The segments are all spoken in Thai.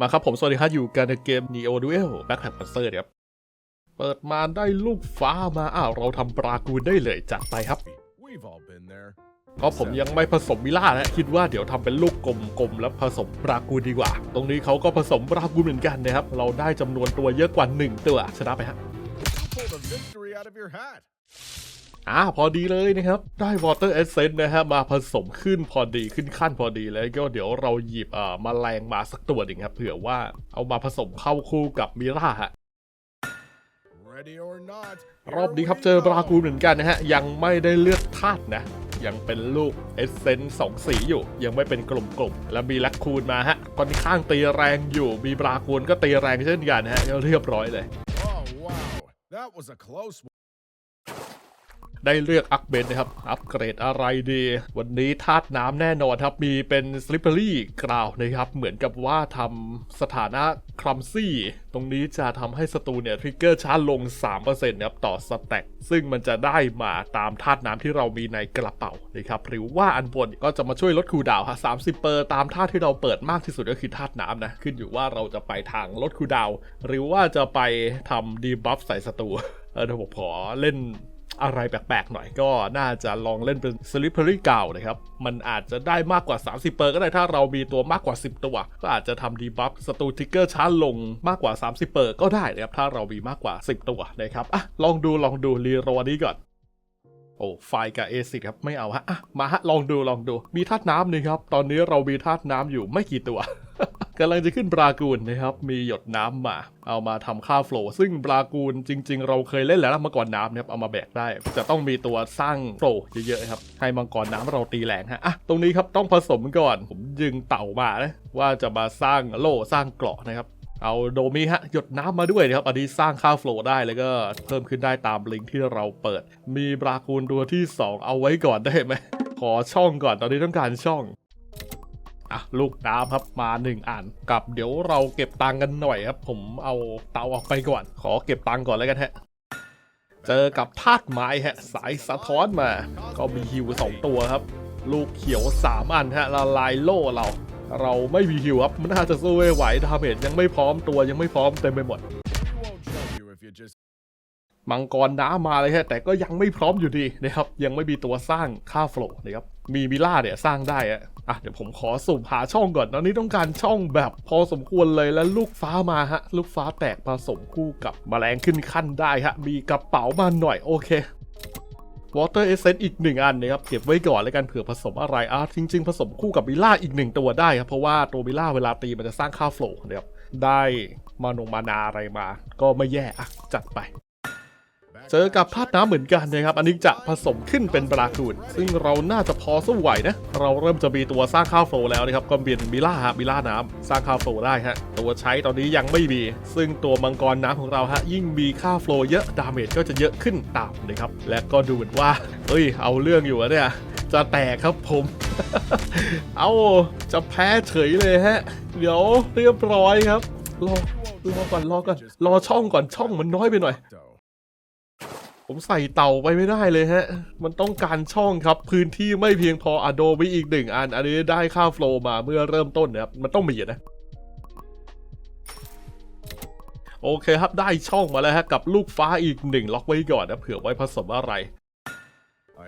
มาครับผมสวัสดีครับอยู่กันในเกม Neo Duel Back p a n z e r ครับ เปิดมาได้ลูกฟ้ามาอ้าวเราทำปรากูลได้เลยจัดไปครับ We've all been there. เพราะผมยังไม่ผสมวิล่านะคิดว่าเดี๋ยวทำเป็นลูกกลมๆแล้วผสมปรากูลดีกว่า ตรงนี้เขาก็ผสมปรากูลเหมือนกันนะครับ เราได้จำนวนตัวเยอะกว่า 1 ตัวชนะไปฮะ You pulled a victory out of your hat. อ่าพอดีเลยนะครับ ได้ Water Essence นะฮะมาผสมขึ้นพอดีขึ้นขั้นพอดีแล้วก็เดี๋ยวเราหยิบเอ่อมแมลงมาสักตัวหนึ่งครับเผื่อว่าเอามาผสมเข้าคู่กับมิราฮะ Ready or not. รอบนี้ครับเจอบรากูลเหมือนกันนะฮะ ยังไม่ได้เลือกธาตุนะ ยังเป็นลูกเอเซนสองสีอยู่ ยังไม่เป็นกลมๆ แล้วมีแลคคูนมาฮะค่อนข้างตีแรงอยู่ มีบรากูลก็ตีแรงเช่นกันนะฮะเรียบร้อยเลย ได้เลือกอัพเบนนะครับ อัปเกรดอะไรดี วันนี้ธาตุน้ำแน่นอนครับ มีเป็นสลิปเปอรี่กราวนะครับ เหมือนกับว่าทำสถานะคลัมซี่ ตรงนี้จะทำให้ศัตรูเนี่ยทริกเกอร์ช้าลง 3%นะครับต่อสแต็กซึ่งมันจะได้มาตามธาตุน้ำที่เรามีในกระเป๋านะครับ หรือว่าอันบนก็จะมาช่วยลดคูดาวน์ฮะ30เปอร์ตามธาตุที่เราเปิดมากที่สุดก็คือธาตุน้ำนะ ขึ้นอยู่ว่าเราจะไปทางลดคูดาว หรือว่าจะไปทำดีบัฟใส่ศัตรูเออเดี๋ยวผมขอเล่น อะไรแปลกๆหน่อยก็น่าจะลองเล่นเป็น Slippery เก่านะครับ มันอาจจะได้มากกว่า 30 เปอร์ก็ได้ถ้าเรามีตัวมากกว่า 10 ตัว ก็อาจจะทำดีบัฟสตูทิกเกอร์ช้าลงมากกว่า 30 เปอร์ก็ได้นะครับ ถ้าเรามีมากกว่า 10 ตัวนะครับอะลองดูลองดูรีโรนี้ก่อน โอ้ไฟกับเอซิครับไม่เอาฮะอะมาฮะลองดูลองดู มีธาตุน้ำนี่ครับ ตอนนี้เรามีธาตุน้ำอยู่ไม่กี่ตัวกำลังจะขึ้นบรากูลนะครับ มีหยดน้ำมา เอามาทำค่าโฟล์ซึ่งบรากูลจริง ๆ เราเคยเล่นแล้วเมื่อก่อนน้ำนะครับ เอามาแบกได้ จะต้องมีตัวสร้างโฟล์เยอะๆครับ ให้มังกรน้ำเราตีแรงฮะ อะ ตรงนี้ครับต้องผสมก่อน ผมยึงเต่ามานะว่าจะมาสร้างโล่สร้างเกราะนะครับ เอาโดมิฮะหยดน้ำมาด้วยนะครับ อันนี้สร้างค่าโฟลได้แล้วก็เพิ่มขึ้นได้ตามลิงก์ที่เราเปิด มีบรากูลตัวที่ 2 เอาไว้ก่อนได้ไหม ขอช่องก่อนตอนนี้ต้องการช่องอะลูกน้ำครับมาหนึ่งอันกับเดี๋ยวเราเก็บตังกันหน่อยครับ ผมเอาเตาออกไปก่อน ขอเก็บตังก่อนแล้วกันฮะเจอกับธาตุไม้ฮะ สายสะท้อนมา ก็มีฮิวสองตัวครับ ลูกเขียวสามอันฮะละลายโล่เรา เราไม่มีฮิวครับมันน่าจะสู้ไม่ไหวดาเมจยังไม่พร้อมตัวยังไม่พร้อมเต็มไปหมดมังกรน้ำมาเลยฮะแต่ก็ยังไม่พร้อมอยู่ดีนะครับยังไม่มีตัวสร้างค่าโฟล์นะครับมีมิล่าเนี่ยสร้างได้อะอะเดี๋ยวผมขอสุ่มหาช่องก่อนตอนนี้ต้องการช่องแบบพอสมควรเลยแล้วลูกฟ้ามาฮะลูกฟ้าแตกผสมคู่กับแมลงขึ้นขั้นได้ฮะมีกระเป๋ามาหน่อยโอเค Water Essence อีกหนึ่งอันนะครับ เก็บไว้ก่อนแล้วกันเผื่อผสมอะไรอะจริง ๆ ผสมคู่กับบิล่าอีกหนึ่งตัวได้ครับ เพราะว่าตัวบิล่าเวลาตีมันจะสร้างค่าโฟล์นะครับ ได้มานงมานาอะไรมา ก็ไม่แย่อะจัดไป เจอกับธาตุน้ำเหมือนกันนะครับ อันนี้จะผสมขึ้นเป็นบรากูนซึ่งเราน่าจะพอสู้ไหวนะ เราเริ่มจะมีตัวสร้างข้าวโฟลแล้วนะครับ ก็เป็นมิล่าฮะมิล่าน้ำสร้างข้าวโฟลได้ฮะ ตัวใช้ตอนนี้ยังไม่มี ซึ่งตัวมังกรน้ำของเราฮะ ยิ่งมีค่าวโฟลเยอะ ดาเมจก็จะเยอะขึ้นตามนะครับ และก็ดูเหมือนว่า เอ้ย เอาเรื่องอยู่เนี่ย จะแตกครับผม เอาจะแพ้เฉยเลยฮะ เดี๋ยวเรียบร้อยครับ รอรอก่อนรอก่อนรอช่องก่อนช่องมันน้อยไปหน่อย ผมใส่เต่าไปไม่ได้เลยฮะ มันต้องการช่องครับ พื้นที่ไม่เพียงพออะโดวิอีกหนึ่งอัน อันนี้ได้ค่าโฟลว์มาเมื่อเริ่มต้นนะครับ มันต้องมีนะ โอเคครับได้ช่องมาแล้วฮะ กับลูกฟ้าอีกหนึ่งล็อกไว้ก่อนนะ เผื่อไว้ผสมอะไร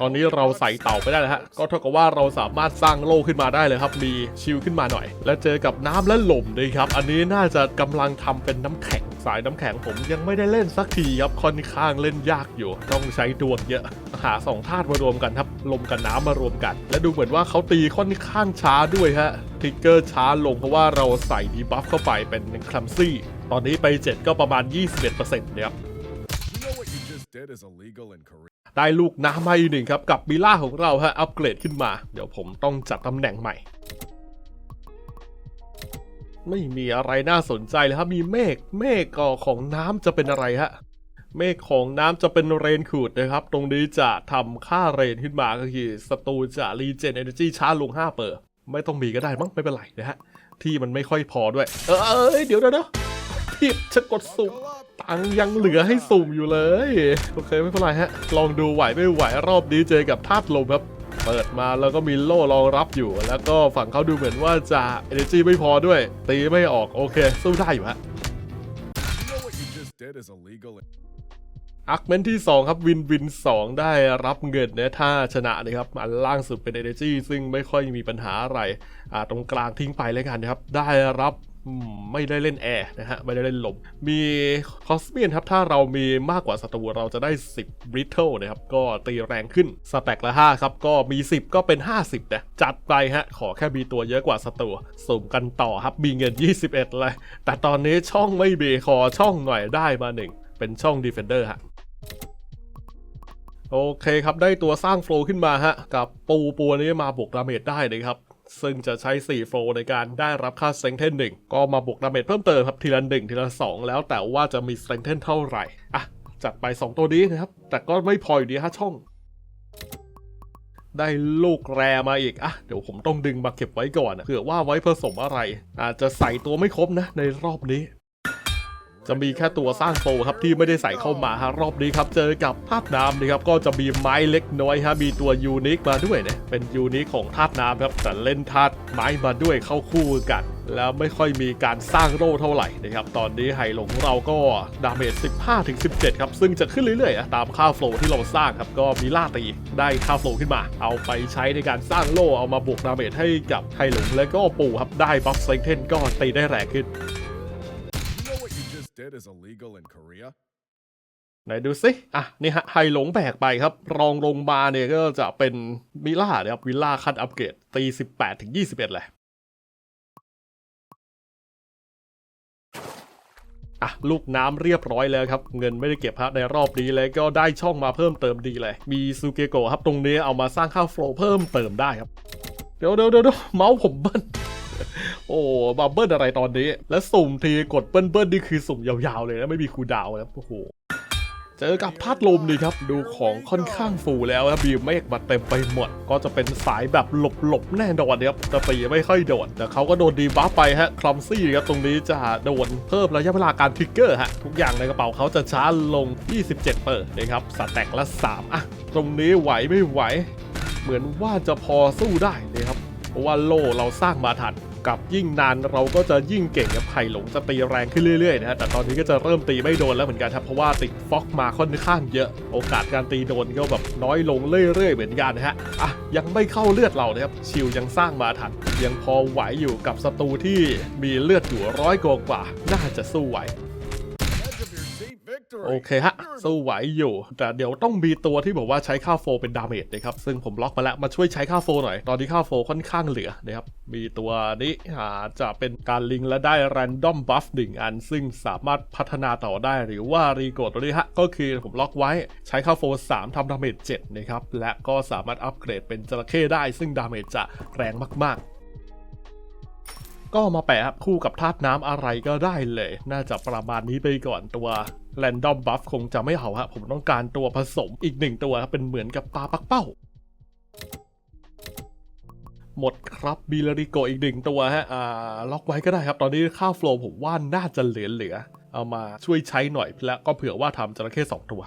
ตอนนี้เราใส่เต่าไปได้แล้วฮะ ก็เท่ากับว่าเราสามารถสร้างโล่ขึ้นมาได้เลยครับ มีชิลขึ้นมาหน่อย แล้วเจอกับน้ำและลมด้วยครับ อันนี้น่าจะกำลังทำเป็นน้ำแข็ง สายน้ำแข็งผมยังไม่ได้เล่นสักทีครับ ค่อนข้างเล่นยากอยู่ ต้องใช้ดวงเยอะ หาสองธาตุมารวมกันครับ ลมกับน้ำมารวมกัน และดูเหมือนว่าเขาตีค่อนข้างช้าด้วยฮะทิกเกอร์ช้าลงเพราะว่าเราใส่ดีบัฟเข้าไปเป็นคลัมซี่ ตอนนี้ไป 7 ก็ประมาณ 21%นะครับ ได้ลูกน้ำมาอีกหนึ่งครับ กับมิล่าของเราฮะอัปเกรดขึ้นมา เดี๋ยวผมต้องจัดตำแหน่งใหม่ ไม่มีอะไรน่าสนใจเลยครับ มีเมฆเมฆก็ของน้ำจะเป็นอะไรฮะเมฆของน้ำจะเป็นเรนคูดนะครับ ตรงนี้จะทำค่าเรนขึ้นมาก็คือศัตรูจะรีเจนเอเนจีช้าลง5เปอร์ไม่ต้องมีก็ได้มั้งไม่เป็นไรนะฮะ ที่มันไม่ค่อยพอด้วย เออเดี๋ยวเดี๋ยวเดี๋ยวผิดจะกดสุ่ม ตังค์ยังเหลือให้สุ่มอยู่เลย โอเคไม่เป็นไรฮะ ลองดูไหวไม่ไหวรอบนี้เจอกับธาตุลมครับ เปิดมาแล้วก็มีโล่รองรับอยู่ แล้วก็ฝั่งเขาดูเหมือนว่าจะ energy ไม่พอด้วย ตีไม่ออกโอเค สู้ได้อยู่ฮะ You know what you just did is illegal. and- อาร์คเมนที่ 2 ครับวินวิน 2 ได้รับเงินเนี่ยถ้าชนะนะครับอันล่างสุดเป็น Energy ซึ่งไม่ค่อยมีปัญหาอะไรอ่าตรงกลางทิ้งไปเลยกันนะครับ ได้รับอืม ไม่ได้เล่นแอร์นะฮะ ไม่ได้เล่นลม มีคอสเมียนครับ ถ้าเรามีมากกว่าศัตรูเราจะได้ 10บริ t เทิลนะครับ ก็ตีแรงขึ้น สแต็กละ 5 ครับ ก็มี 10 ก็เป็น 50 นะ จัดไปฮะ ขอแค่มีตัวเยอะกว่าศัตรูสุ่มกันต่อครับ มีเงิน 21 เลย แต่ตอนนี้ช่องไม่มีขอช่องหน่อยได้มาหนึ่งเป็นช่อง Defender ฮะโอเคครับ ได้ตัวสร้างโฟล์ขึ้นมาฮะ กับปูปูนี้มาบวกดาเมจได้นะครับ ซึ่งจะใช้ 4 โฟร์ในการได้รับค่าสเต n งเทนหนึ่งก็มาบวกดาเมจเพิ่มเติมครับ ทีละหนึ่งทีละ 2 แล้วแต่ว่าจะมีสเต n งเทนเท่าไหร่ อะ จัดไป 2 ตัวนี้นะครับ แต่ก็ไม่พออยู่ดีฮะช่อง ได้ลูกแรมาอีก อะ เดี๋ยวผมต้องดึงมาเก็บไว้ก่อนเผื่อว่าไว้ผสมอะไร อาจจะใส่ตัวไม่ครบนะในรอบนี้ จะมีแค่ตัวสร้างโฟครับที่ไม่ได้ใส่เข้ามาฮะรอบนี้ครับเจอกับธาตุน้ำนะครับก็จะมีไม้เล็กน้อยฮะมีตัวยูนิคมาด้วยเนี่ยเป็นยูนิคของธาตุน้ำครับแต่เล่นธาตุไม้มาด้วยเข้าคู่กัน แล้วไม่ค่อยมีการสร้างโร่เท่าไหร่นะครับตอนนี้ไฮหลงเราก็ดาเมจ 15-17 ครับ ซึ่งจะขึ้นเรื่อยๆอะตามค่าโฟล์ที่เราสร้างครับก็มีล่าตีได้ค่าโฟล์ขึ้นมา เอาไปใช้ในการสร้างโล่เอามาบวกดาเมจให้กับไฮหลงแล้วก็ปู่ครับได้บัฟเซ็งเทนก็ตีได้แรงขึ้น is illegal in Korea? ไหนดูสิอะนี่ฮะไฮหลงแบกไปครับ รองลงมาเนี่ยก็จะเป็นวิลล่านะครับวิลล่าคัดอัปเกรดตี 18 ถึง 21 เลยอะลูกน้ำเรียบร้อยแล้วครับ เงินไม่ได้เก็บฮะในรอบนี้เลยก็ได้ช่องมาเพิ่มเติมดีเลย มีซูเกโกะครับตรงนี้เอามาสร้างค่าโฟลว์เพิ่มเติมได้ครับ เดี๋ยวเดี๋ยวเดี๋ยวเมาส์ผมเบิ้ล โอ้มาเบิ้ลอะไรตอนนี้ แล้วสุ่มทีกดเบิ้ลเบิ้ลนี่คือสุ่มยาวๆเลยนะไม่มีคูดาวนะโอ้โหเจอกับธาตุลมดีครับ ดูของค่อนข้างฟูแล้วครับบีมเมฆมาเต็มไปหมด ก็จะเป็นสายแบบหลบๆแน่นอนครับแต่ตีไม่ค่อยโดนแต่เขาก็โดนดีบัฟไปฮะคลัมซี่ครับตรงนี้จะโดนเพิ่มระยะเวลาการทริกเกอร์ฮะทุกอย่างในกระเป๋าเขาจะช้าลง 27 เปอร์นะครับสแต็กละ 3 อะ ตรงนี้ไหวไม่ไหว เหมือนว่าจะพอสู้ได้นะครับเพราะว่าโลเราสร้างมาทัน กับยิ่งนานเราก็จะยิ่งเก่งกับไผ่หลงจะตีแรงขึ้นเรื่อยๆนะฮะแต่ตอนนี้ก็จะเริ่มตีไม่โดนแล้วเหมือนกันครับเพราะว่าติดฟ็อกมาค่อนข้างเยอะ โอกาสการตีโดนก็แบบน้อยลงเรื่อยๆเหมือนกันนะฮะอะยังไม่เข้าเลือดเรานะครับชิวยังสร้างมาทันยังพอไหวอยู่กับศัตรูที่มีเลือดอยู่ร้อยกว่าน่าจะสู้ไหว โอเคฮะสู้ไหวอยู่ แต่เดี๋ยวต้องมีตัวที่บอกว่าใช้ค่าโฟเป็นดาเมจนะครับ ซึ่งผมล็อกมาแล้ว มาช่วยใช้ค่าโฟหน่อย ตอนนี้ค่าโฟค่อนข้างเหลือนะครับ มีตัวนี้อาจะเป็นการลิงก์และได้ Random Buff หนึ่งอัน ซึ่งสามารถพัฒนาต่อได้หรือว่ารีโกดตัวนี้ฮะ ก็คือผมล็อกไว้ใช้ค่าโฟ3ทำดาเมจ7นะครับ และก็สามารถอัปเกรดเป็นจระเข้ได้ ซึ่งดาเมจจะแรงมาก ๆก็มาแปะครับคู่กับธาตุน้ำอะไรก็ได้เลย น่าจะประมาณนี้ไปก่อนตัว แรนดอมบัฟคงจะไม่เอาฮะผมต้องการตัวผสมอีกหนึ่งตัวครับเป็นเหมือนกับปลาปักเป้า หมดครับบีลาริโกอีกหนึ่งตัวฮะอ่าล็อกไว้ก็ได้ครับ ตอนนี้ค่าโฟลว์ผมว่าน่าจะเหลือเหลือเอามาช่วยใช้หน่อยแล้วก็เผื่อว่าทำจระเข้สองตัว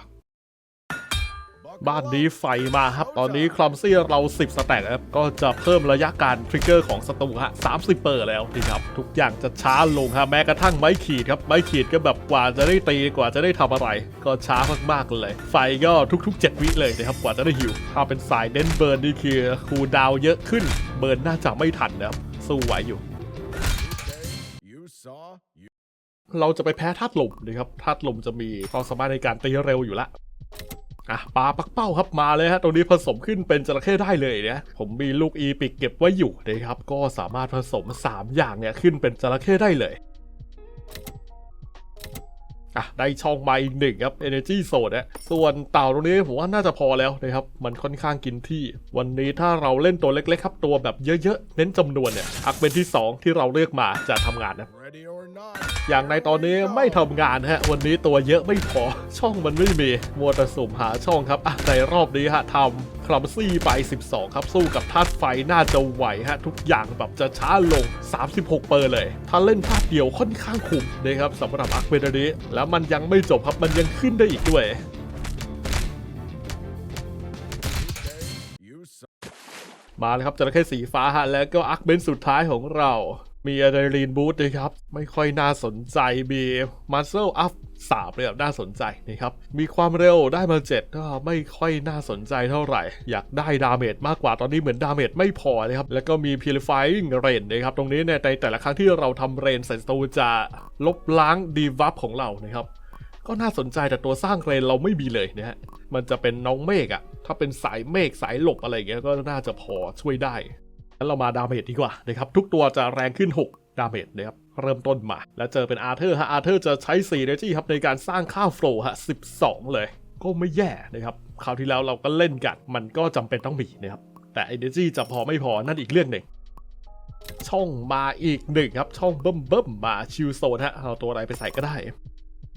บ้านนี้ไฟมาครับ ตอนนี้คลัมซี่เรา 10 สแต็กครับก็จะเพิ่มระยะการทริกเกอร์ของศัตรูฮะ30เปอร์แล้วนี่ครับ ทุกอย่างจะช้าลงฮะแม้กระทั่งไม้ขีดครับ ไม้ขีดก็แบบกว่าจะได้ตีกว่าจะได้ทำอะไร ก็ช้ามากๆเลย ไฟก็ทุกๆ 7 วิเลยนะครับกว่าจะได้หิว ถ้าเป็นสายเน้นเบิร์นนี่คือคูดาวเยอะขึ้น เบิร์นน่าจะไม่ทันนะครับสู้ไหวอยู่เราจะไปแพ้ธาตุลมนะครับธาตุลมจะมีความสามารถในการตีเร็วอยู่ละ อะปลาปักเป้าครับมาเลยฮะตรงนี้ผสมขึ้นเป็นจระเข้ได้เลยเนี่ยผมมีลูกอีปิกเก็บไว้อยู่นะครับ ก็สามารถผสม 3 อย่างเนี่ยขึ้นเป็นจระเข้ได้เลย อะได้ช่องมาอีกหนึ่งครับ Energy s o นะส่วนเต่าตรงนี้ผมว่าน่าจะพอแล้วนะครับ มันค่อนข้างกินที่ วันนี้ถ้าเราเล่นตัวเล็กๆครับ ตัวแบบเยอะๆ เน้นจำนวนเนี่ยอักเป็นที่ 2 ที่เราเลือกมาจะทำงานนะ ready or not? อย่างในตอนนี้ไม่ทำงานฮะ วันนี้ตัวเยอะไม่พอ ช่องมันไม่มีมัวแต่สุ่มหาช่องครับอะในรอบนี้ฮะทำคลัมซี่ไป 12 ครับ สู้กับธาตุไฟน่าจะไหวฮะ ทุกอย่างแบบจะช้าลง 36 เปอร์เลย ถ้าเล่นธาตุเดียวค่อนข้างคุ้มนะครับสำหรับอาร์คเบนนี้แล้วมันยังไม่จบครับมันยังขึ้นได้อีกด้วยมาเลยครับจระเข้สีฟ้าฮะแล้วก็อักเบนสุดท้ายของเรา มีอะดรีนาลีนบูสต์นะครับ ไม่ค่อยน่าสนใจมีมัสเซลอัพ สามเลยแบบน่าสนใจนะครับมีความเร็วได้มา7ก็ไม่ค่อยน่าสนใจเท่าไหร่ อยากได้ดาเมจมากกว่าตอนนี้เหมือนดาเมจไม่พอนะครับแล้วก็มี Purifying Rain นะครับตรงนี้เนี่ยในแต่ละครั้งที่เราทำเรนใส่ตูจะลบล้างดีวับของเรานะครับก็น่าสนใจแต่ตัวสร้างเรนเราไม่มีเลยนะฮะ มันจะเป็นน้องเมฆอะถ้าเป็นสายเมฆสายหลบอะไรอย่างเงี้ยก็น่าจะพอช่วยได้งั้นเรามาดาเมจดีกว่านะครับ ทุกตัวจะแรงขึ้น 6 ดาเมจนะครับ เริ่มต้นมา แล้วเจอเป็นอาร์เธอร์ฮะอาร์เธอร์จะใช้4 energy ครับในการสร้างค่าโฟล์ฮะ12 เลย ก็ไม่แย่นะครับคราวที่แล้วเราก็เล่นกัน มันก็จำเป็นต้องมีนะครับ แต่ energy จะพอไม่พอนั่นอีกเรื่องหนึ่งช่องมาอีกหนึ่งครับ ช่องเบิ่มเบิ่มมาชิลโซนฮะเอาตัวอะไรไปใส่ก็ได้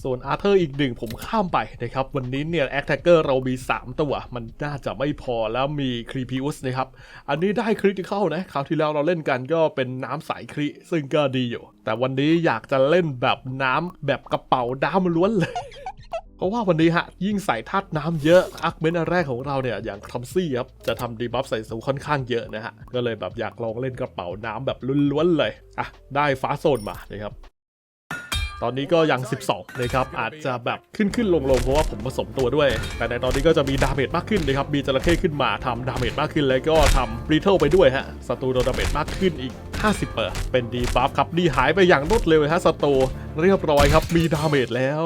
ส่วนอาร์เธอร์อีกหนึ่งผมข้ามไปนะครับ วันนี้เนี่ยแอคแทกเกอร์เรามี 3 ตัว มันน่าจะไม่พอแล้วมีครีพิอุสนะครับ อันนี้ได้คริติเข้านะ คราวที่แล้วเราเล่นกันก็เป็นน้ำใสคริซึ่งก็ดีอยู่ แต่วันนี้อยากจะเล่นแบบน้ำแบบกระเป๋าด้ามล้วนเลยเพราะว่าวันนี้ฮะ ยิ่งใส่ธาตุน้ำเยอะอักเมนอันแรกของเราเนี่ย อย่างครัมซี่ครับ จะทำดีบัฟใส่สูงค่อนข้างเยอะนะฮะ ก็เลยแบบอยากลองเล่นกระเป๋าน้ำแบบล้วนๆเลย อะ ได้ฟ้าโซนมานะครับ ตอนนี้ก็ยัง 12นะครับอาจจะแบบขึ้นขึ้นลงลงเพราะว่าผมผสมตัวด้วย แต่ในตอนนี้ก็จะมีดาเมจมากขึ้นนะครับมีจระเข้ขึ้นมาทำดาเมจมากขึ้นแล้วก็ทำรีเทลไปด้วยฮะศัตรูโดนดาเมจมากขึ้นอีก 50เปอร์เป็นดีบัฟครับดีหายไปอย่างรวดเร็วฮะศัตรูเรียบร้อยครับมีดาเมจแล้ว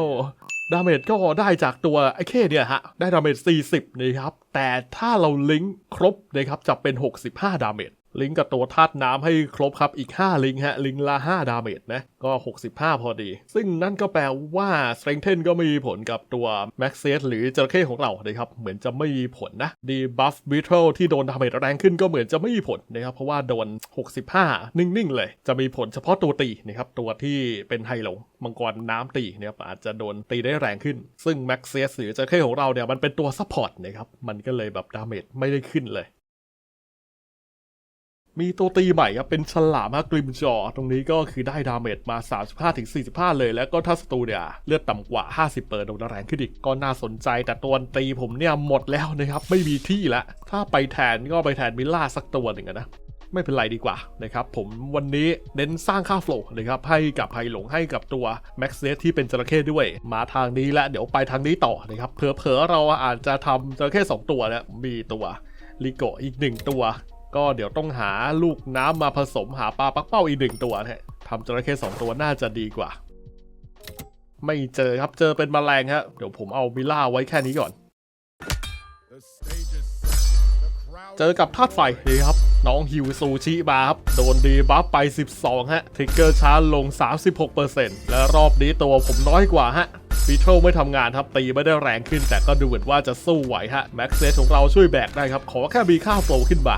ดาเมจก็ได้จากตัวไอ้เข้เนี่ยฮะ ได้ดาเมจ 40 นะครับ แต่ถ้าเราลิงก์ครบนะครับจะเป็น 65 ดาเมจ ลิงก์กับตัวธาตุน้ำให้ครบครับอีก 5 ลิงก์ฮะ ลิงก์ละ 5 ดาเมจนะก็ 65 พอดี ซึ่งนั่นก็แปลว่า Strengthen ก็ไม่มีผลกับตัว Max c s หรือจระเข้ของเรานะครับ เหมือนจะไม่มีผลนะ Debuff Beetle ที่โดนดาเมจแรงขึ้นก็เหมือนจะไม่มีผลนะครับ เพราะว่าโดน 65 นิ่ง ๆ เลย จะมีผลเฉพาะตัวตีนะครับ ตัวที่เป็นไฮโลงมังกรน้ำตีนะครับอาจจะโดนตีได้แรงขึ้น ซึ่ง Max c s หรือจระเข้ของเราเนี่ยมันเป็นตัวซัพพอร์ตนะครับมันก็เลยแบบดาเมจไม่ได้ขึ้นเลย มีตัวตีใหม่ครับ เป็นฉลามฮะกริมจอ ตรงนี้ก็คือได้ดาเมจมา 35-45 เลย แล้วก็ถ้าสตูเนี่ย เลือดต่ำกว่า 50 เปอร์โดนแรงขึ้นอีก ก็น่าสนใจแต่ตัวตีผมเนี่ยหมดแล้วนะครับ ไม่มีที่ละ ถ้าไปแทนก็ไปแทนมิล่าสักตัวหนึ่งนะไม่เป็นไรดีกว่านะครับผมวันนี้เน้นสร้างค่าโฟล์นะครับให้กับไฮหลงให้กับตัวแม็กซ์เที่เป็นจระเข้ด้วย มาทางนี้และเดี๋ยวไปทางนี้ต่อนะครับเผลอๆเราอาจจะทำจระเข้สองตัวเนี่ยมีตัวลิโกอีกหนึ่งตัว ก็เดี๋ยวต้องหาลูกน้ำมาผสมหาปลาปักเป้าอีกหนึ่งตัวนะฮะทำจระเข้สองตัวน่าจะดีกว่า ไม่เจอครับเจอเป็นแมลงฮะเดี๋ยวผมเอามิล่าไว้แค่นี้ก่อน เจอกับธาตุไฟนี่ครับ น้องฮิวซูชิมาครับ โดนดีบัฟไป 12 ฮะทิกเกอร์ช้าลง 36%และรอบนี้ตัวผมน้อยกว่าฮะบีเทลไม่ทำงานครับตีไม่ได้แรงขึ้น แต่ก็ดูเหมือนว่าจะสู้ไหวฮะแม็กเซสของเราช่วยแบกได้ครับ ขอแค่มีค่าโฟขึ้นมา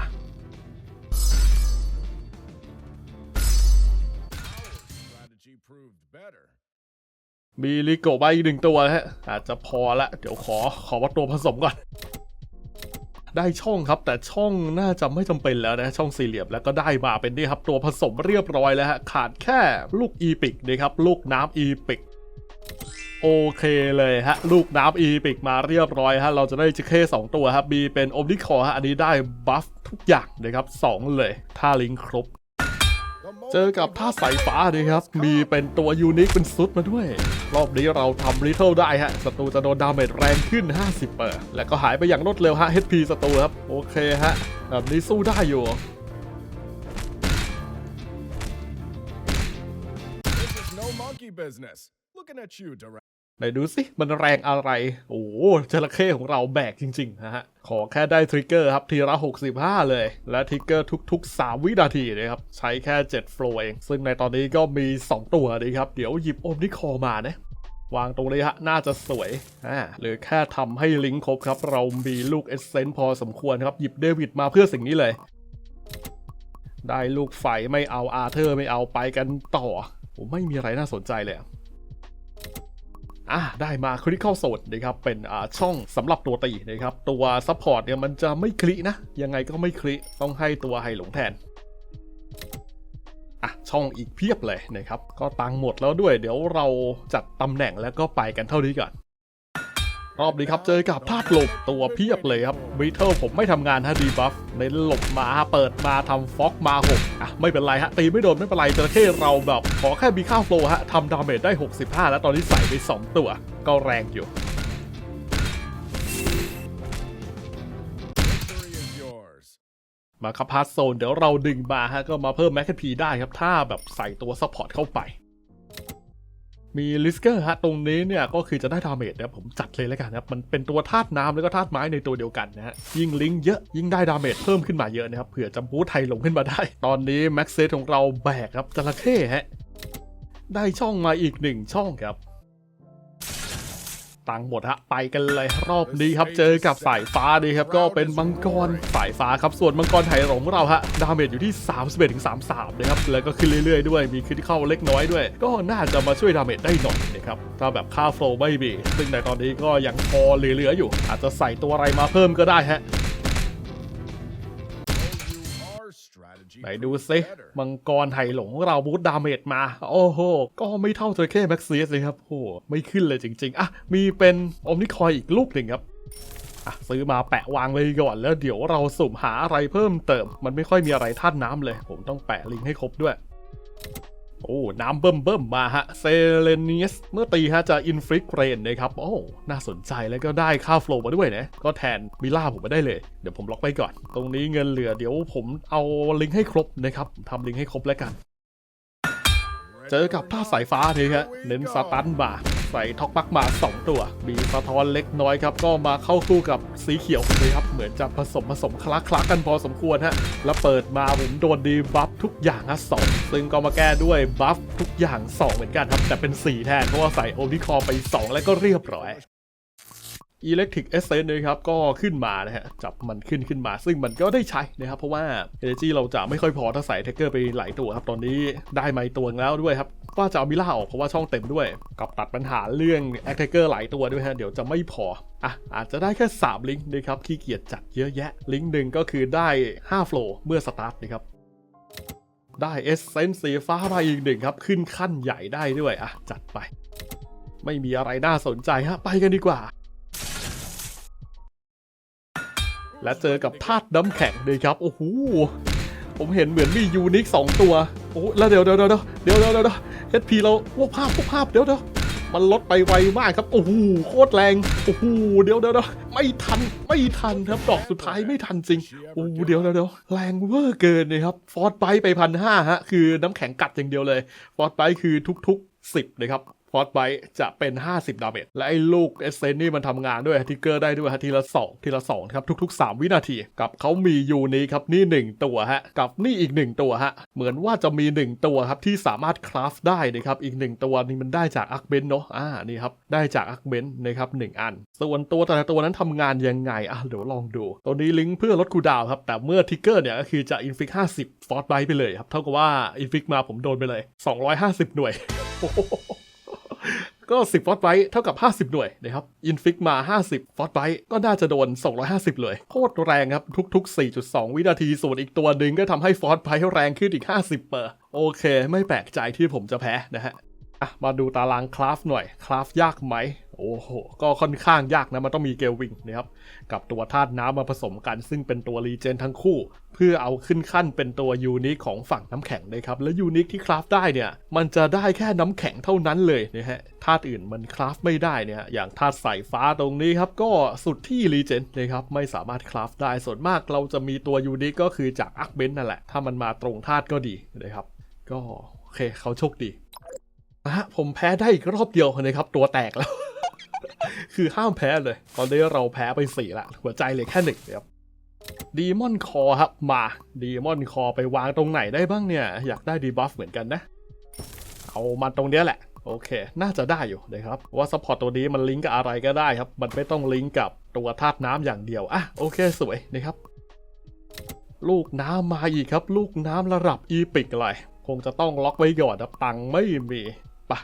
มีลิโกมาอีกหนึ่งตัวฮะอาจจะพอละ เดี๋ยวขอขอวัดตัวผสมก่อน ได้ช่องครับ แต่ช่องน่าจะไม่จำเป็นแล้วนะช่องสี่เหลี่ยมแล้วก็ได้มาเป็นนี่ครับตัวผสมเรียบร้อยแล้วฮะขาดแค่ลูกอีพิกนะครับลูกน้ำอีพิกโอเคเลยฮะ ลูกน้ำอีพิกมาเรียบร้อยฮะ เราจะได้จิเคสองตัวครับมีเป็นโอมนิคอฮะ อันนี้ได้บัฟทุกอย่างนะครับสองเลย ถ้าลิงครบ เจอกับท่าสายฟ้าดีครับ มีเป็นตัวยูนิคเป็นซุดมาด้วย รอบนี้เราทำริเทิลได้ฮะศัตรูจะโดนดาเมจแรงขึ้น 50เปอร์และก็หายไปอย่างรวดเร็วฮะ HP ศัตรูครับ โอเคฮะ แบบนี้สู้ได้อยู่ ไหนดูสิ มันแรงอะไร โอ้จระเข้ของเราแบกจริงๆนะฮะ ขอแค่ได้ทริกเกอร์ครับ ทีละ 65 เลย และทริกเกอร์ทุก ๆ 3 วินาทีนะครับ ใช้แค่ 7 โฟลเอง ซึ่งในตอนนี้ก็มี 2 ตัวนะครับ เดี๋ยวหยิบโอมนิคอมานะวางตรงนี้ฮะ น่าจะสวย อ่า หรือแค่ทำให้ลิงก์ครบครับ เรามีลูกเอเซนต์พอสมควรครับ หยิบเดวิดมาเพื่อสิ่งนี้เลย ได้ลูกไฟไม่เอาอาร์เธอร์ไม่เอาไปกันต่อผมไม่มีอะไรน่าสนใจเลย อะได้มาคริ t ค a l โซดนะครับเป็นอ่าช่องสำหรับตัวตีนะครับตัวซัพพอร์ตเนี่ยมันจะไม่คลินะ ยังไงก็ไม่คลิต้องให้ตัวไฮหลงแทนอะช่องอีกเพียบเลยนะครับ ก็ตังหมดแล้วด้วย เดี๋ยวเราจัดตำแหน่งแล้วก็ไปกันเท่านี้ก่อน รอบนี้ครับ เจอกับธาตุหลบตัวเพียบเลยครับบีเทิลผมไม่ทำงานฮะดีบัฟในหลบมาเปิดมาทำฟ็อกมาหกอะไม่เป็นไรฮะตีไม่โดนไม่เป็นไรจระเข้เราแบบขอแค่มีค่าวโฟลฮะทำดาเมจได้ 65 แล้วตอนนี้ใส่ไป 2 ตัว ก็แรงอยู่มาครับพาร์ทโซนเดี๋ยวเราดึงมาฮะก็มาเพิ่มแมคคพีได้ครับ ถ้าแบบใส่ตัวซัพพอร์ตเข้าไป มีลิสเกอร์ฮะตรงนี้เนี่ยก็คือจะได้ดาเมจนะผมจัดเลยแล้วกันครับมันเป็นตัวธาตุน้ำแล้วก็ธาตุไม้ในตัวเดียวกันนะฮะยิ่งลิงเยอะยิ่งได้ดาเมจเพิ่มขึ้นมาเยอะนะครับเผื่อจะบูทไทยลงขึ้นมาได้ ตอนนี้แม็กเซตของเราแบกครับจระเข้ฮะได้ช่องมาอีกหนึ่งช่องครับ ตังค์หมดฮะไปกันเลยรอบนี้ครับเจอกับสายฟ้าดีครับก็เป็นมังกรสายฟ้าครับส่วนมังกรไถหลงของเราฮะดาเมจอยู่ที่ 31ถึง33นะครับแล้วก็ขึ้นเรื่อยๆด้วยมีคริติเข้าเล็กน้อยด้วย ก็น่าจะมาช่วยดาเมจได้หน่อยนะครับถ้าแบบค่าโฟลว์ไม่มีซึ่งในตอนนี้ก็ยังพอเหลือๆอยู่ อาจจะใส่ตัวอะไรมาเพิ่มก็ได้ฮะ ไหนดูซิมังกรไถหลงเราบูทดาเมจมา โอ้โห ก็ไม่เท่าเธอแค่แม็กซีสเลยครับโอ้โหไม่ขึ้นเลยจริง ๆ อะ มีเป็นอมนิคอยอีกลูกหนึ่งครับอะซื้อมาแปะวางเลยก่อนแล้วเดี๋ยวเราสุ่มหาอะไรเพิ่มเติม มันไม่ค่อยมีอะไรท่านน้ำเลย ผมต้องแปะลิงก์ให้ครบด้วย โอ้ น้ำเบิ่มเบิ่มมาฮะ เซเลเนียส เมื่อตีฮะจะอินฟริกเรนนะครับ โอ้ น่าสนใจแล้วก็ได้ค่าโฟลว์มาด้วยนะ ก็แทนมิล่าผมมาได้เลย เดี๋ยวผมล็อกไปก่อน ตรงนี้เงินเหลือเดี๋ยวผมเอาลิงก์ให้ครบนะครับทำลิงก์ให้ครบแล้วกัน เจอกับท่าสายฟ้าทีฮะ เน้นสตันบา ใส่ท็อกบักมา2 ตัว มีสะท้อนเล็กน้อยครับ ก็มาเข้าคู่กับสีเขียวเลยครับ เหมือนจะผสมผสมคลักคลักๆกันพอสมควรฮะ แล้วเปิดมาผมโดนดีบัฟทุกอย่างฮะสองซึ่งก็มาแก้ด้วยบัฟทุกอย่าง 2 เหมือนกันครับ แต่เป็น 4 แทน เพราะว่าใส่โอนิคอร์ไป 2 แล้วก็เรียบร้อย Electric Essence นะครับก็ขึ้นมานะฮะจับมันขึ้นขึ้นมา ซึ่งมันก็ได้ใช้นะครับ เพราะว่า Energy เราจะไม่ค่อยพอถ้าใส่เทคเกอร์ไปหลายตัวครับ ตอนนี้ได้ไม้ตัวแล้วด้วยครับ ว่าจะเอามิล่าออกเพราะว่าช่องเต็มด้วยกับตัดปัญหาเรื่อง a t t a c k e r หลายตัวด้วยฮะ เดี๋ยวจะไม่พออะอาจจะได้แค่ 3 ลิงก์นะครับขี้เกียจจัดเยอะแยะ ลิงก์หนึ่งก็คือได้ 5 โฟล์เมื่อสตาร์ทนะครับได้เอสเซนสีฟ้ามาอีกหนึ่งครับ ขึ้นขั้นใหญ่ได้ด้วยอะจัดไป ไม่มีอะไรน่าสนใจฮะไปกันดีกว่า และเจอกับธาตุน้ำแข็งเลยครับ โอ้โห ผมเห็นเหมือนมียูนิคสองตัวโอ้แล้วเดี๋ยวเดี๋ยวเดี๋ยวเดี๋ยวเดี๋ยวเดี๋ยวเดี๋ยวเฮดพีเราพวกภาพพวกภาพเดี๋ยวเดี๋ยวมันลดไปไวมากครับโอ้โหโคตรแรงโอ้โหเดี๋ยวเดี๋ยวเดี๋ยวไม่ทันไม่ทันครับดอกสุดท้ายไม่ทันจริงโอ้โหเดี๋ยวเดี๋ยวเดี๋ยวแรงเวอร์เกินเลยครับฟอร์ดไบไปพันห้าฮะคือน้ำแข็งกัดอย่างเดียวเลยฟอร์ดไบคือทุกๆ10นะครับ ฟอร์ดไบจะเป็น 50 ดาเมจ และไอ้ลูกเอเซนนี่มันทำงานด้วยทิกเกอร์ได้ด้วยฮะทีละ 2 ทีละ 2 ครับ ทุก ๆ 3 วินาที กับเขามียูนี้ครับ นี่ 1 ตัวฮะ กับนี่อีก 1 ตัวฮะ เหมือนว่าจะมี 1 ตัวครับ ที่สามารถคราฟได้นะครับ อีก 1 ตัวนี่มันได้จากอักเบนเนาะ อ่า นี่ครับ ได้จากอักเบนนะครับ1อัน ส่วนตัวแต่ละตัวนั้นทำงานยังไง อะ เดี๋ยวลองดู ตัวนี้ลิงก์เพื่อลดคูดาวครับ แต่เมื่อทิกเกอร์เนี่ยก็คือจะอินฟิก50ฟอร์ดไบไปเลยครับ เท่ากับว่าอินฟิกมาผมโดนไปเลย 250 หน่วย ก็ 10ฟอสไบต์เท่ากับ 50 หน่วยนะครับอินฟิกมา 50ฟอสไบต์ก็น่าจะโดน 250 เลยโคตรแรงครับทุก ๆ 4.2 วินาทีส่วนอีกตัวหนึ่งก็ทำให้ฟอสไบต์แรงขึ้นอีก 50เปอร์โอเค ไม่แปลกใจที่ผมจะแพ้นะฮะอะมาดูตารางคลาฟหน่อย คลาฟยากไหม โอ้โห ก็ค่อนข้างยากนะ มันต้องมีเกลวิงนะครับ กับตัวธาตุน้ำมาผสมกัน ซึ่งเป็นตัวรีเจนทั้งคู่ เพื่อเอาขึ้นขั้นเป็นตัวยูนิคของฝั่งน้ำแข็งนะครับ และยูนิคที่คราฟได้เนี่ย มันจะได้แค่น้ำแข็งเท่านั้นเลยนะฮะ ธาตุอื่นมันคราฟไม่ได้เนี่ย อย่างธาตุสายฟ้าตรงนี้ครับ ก็สุดที่รีเจนนะครับ ไม่สามารถคราฟได้ ส่วนมากเราจะมีตัวยูนิคก็คือจากอักเบนนั่นแหละ ถ้ามันมาตรงธาตุก็ดีนะครับ ก็โอเคเขาโชคดีนะฮะผมแพ้ได้อีกรอบเดียวนะครับ ตัวแตกแล้ว คือห้ามแพ้เลย ตอนนี้เราแพ้ไปสี่ละ หัวใจเหลือแค่หนึ่งครับดีมอนคอครับมาดีมอนคอไปวางตรงไหนได้บ้างเนี่ย อยากได้ดีบัฟเหมือนกันนะ เอามาตรงเนี้ยแหละ โอเค น่าจะได้อยู่นะครับ ว่าซัพพอร์ตตัวนี้มันลิงก์กับอะไรก็ได้ครับ มันไม่ต้องลิงก์กับตัวธาตุน้ำอย่างเดียวอะโอเคสวยนะครับ ลูกน้ำมาอีกครับ ลูกน้ำระดับอีพิกเลยคงจะต้องล็อกไว้ก่อนนะตังไม่มีไปะ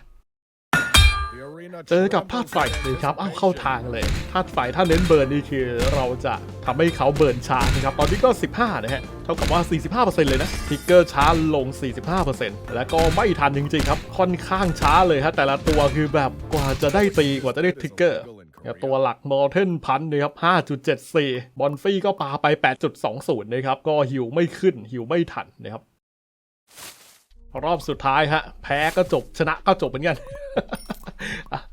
The arena เจอกับธาตุไฟเลยครับเอ้าเข้าทางเลยธาตุไฟถ้าเน้นเบิร์นนี่คือเราจะทำให้เขาเบิร์นช้านะครับตอนนี้ก็ 15นะฮะเท่ากับว่า 45%เลยนะทิกเกอร์ช้าลง 45%แล้วก็ไม่ทันจริงๆครับ ค่อนข้างช้าเลยฮะแต่ละตัวคือแบบกว่าจะได้ตีกว่าจะได้ทิกเกอร์เนี่ยตัวหลักมอร์เทนพันนะครับ 5.74 บอลฟี่ก็ปาไป 8.20 นะครับ ก็หิวไม่ขึ้น หิวไม่ทันนะครับ รอบสุดท้ายฮะ แพ้ก็จบ ชนะก็จบเหมือนกัน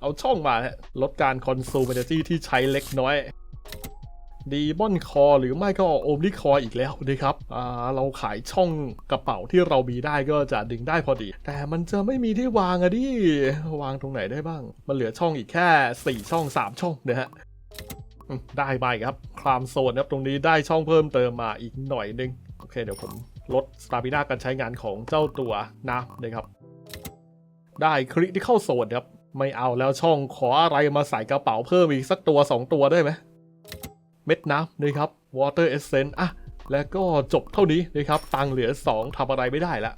เอาช่องมาฮะลดการคอนซูม energy ที่ใช้เล็กน้อยดีบอนคอหรือไม่ก็โอมลิคออีกแล้วนะครับเราขายช่องกระเป๋าที่เรามีได้ก็จะดึงได้พอดี แต่มันจะไม่มีที่วางอะดิวางตรงไหนได้บ้าง มันเหลือช่องอีกแค่ 4 ช่อง 3 ช่องนะฮะได้ไปครับคลามโซนครับตรงนี้ได้ช่องเพิ่มเติมมาอีกหน่อยนึง โอเคเดี๋ยวผมลดสตาบิน่าการใช้งานของเจ้าตัวน้ำนะครับ ได้คริที่เข้าโซนครับ ไม่เอาแล้วช่องขออะไรมาใส่กระเป๋าเพิ่มอีกสักตัว 2 ตัวได้ไหม เม็ดน้ำนะครับ Water Essence อะ แล้วก็จบเท่านี้นะครับ ตังค์เหลือ 2ทำอะไรไม่ได้ละ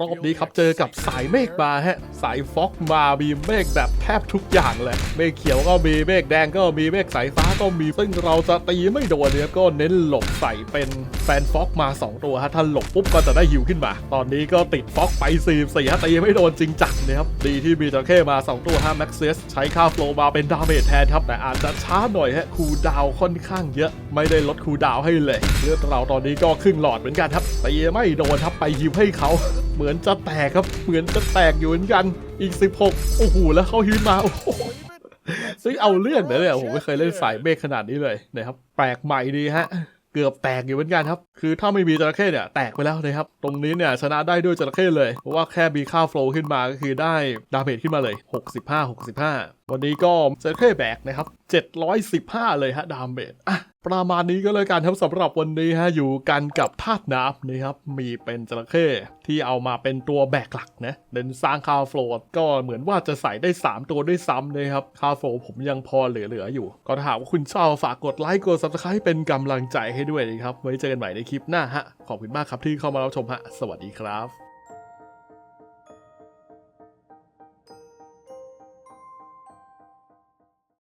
รอบนี้ครับเจอกับสายเมฆมาฮะ สายฟอกมามีเมฆแบบแทบทุกอย่างเลยเมฆเขียวก็มีเมฆแดงก็มีเมฆสายฟ้าก็มีซึ่งเราจะตีไม่โดนเนี่ยก็เน้นหลบใส่เป็นแฟนฟอกมา 2 ตัวฮะถ้าหลบปุ๊บก็จะได้ฮิวขึ้นมา ตอนนี้ก็ติดฟอกไป4 4ฮะตีไม่โดนจริงจังนะครับดีที่มีจระเข้มา 2 ตัวฮะแม็กเซสใช้ค่าโฟลมาเป็นดาเมจแทนครับแต่อาจจะช้าหน่อยฮะคูดาวค่อนข้างเยอะ ไม่ได้ลดคูดาวให้เลยเลือดเราตอนนี้ก็ครึ่งหลอดเหมือนกันครับตีไม่โดนครับไปฮิวให้เขาเหมืือนจะแตกครับ เหมือนจะแตกอยู่เหมือนกัน อีก 16 โอ้โห แล้วเขาฮิตมาโอ้โหซึ่งเอาเรื่องนะเนี่ยผมไม่เคยเล่นสายเมฆขนาดนี้เลยนะครับ แปลกใหม่ดีฮะ เกือบแตกอยู่เหมือนกันครับ คือถ้าไม่มีจระเข้เนี่ยแตกไปแล้วนะครับ ตรงนี้เนี่ยชนะได้ด้วยจระเข้เลย เพราะว่าแค่มีค่าโฟล์ขึ้นมาก็คือได้ดาเมจขึ้นมาเลย 65 65วันนี้ก็จระเข้แบกนะครับ 715 เลยฮะดามเมจอะประมาณนี้ก็เลยกันครับสำหรับวันนี้ฮะอยู่กันกับธาตุน้ำนะครับ มีเป็นจระเข้ที่เอามาเป็นตัวแบกหลักนะเดินสร้างคาโฟลว์ก็เหมือนว่าจะใส่ได้ 3 ตัวด้วยซ้ำนะครับ คาโฟลผมยังพอเหลือๆอยู่ ก็ถาหากว่าคุณชอบฝากกดไลค์กด subscribe เป็นกำลังใจให้ด้วยนะครับ ไว้เจอกันใหม่ในคลิปหน้าฮะขอบคุณมากครับที่เข้ามารับชมฮะสวัสดีครับ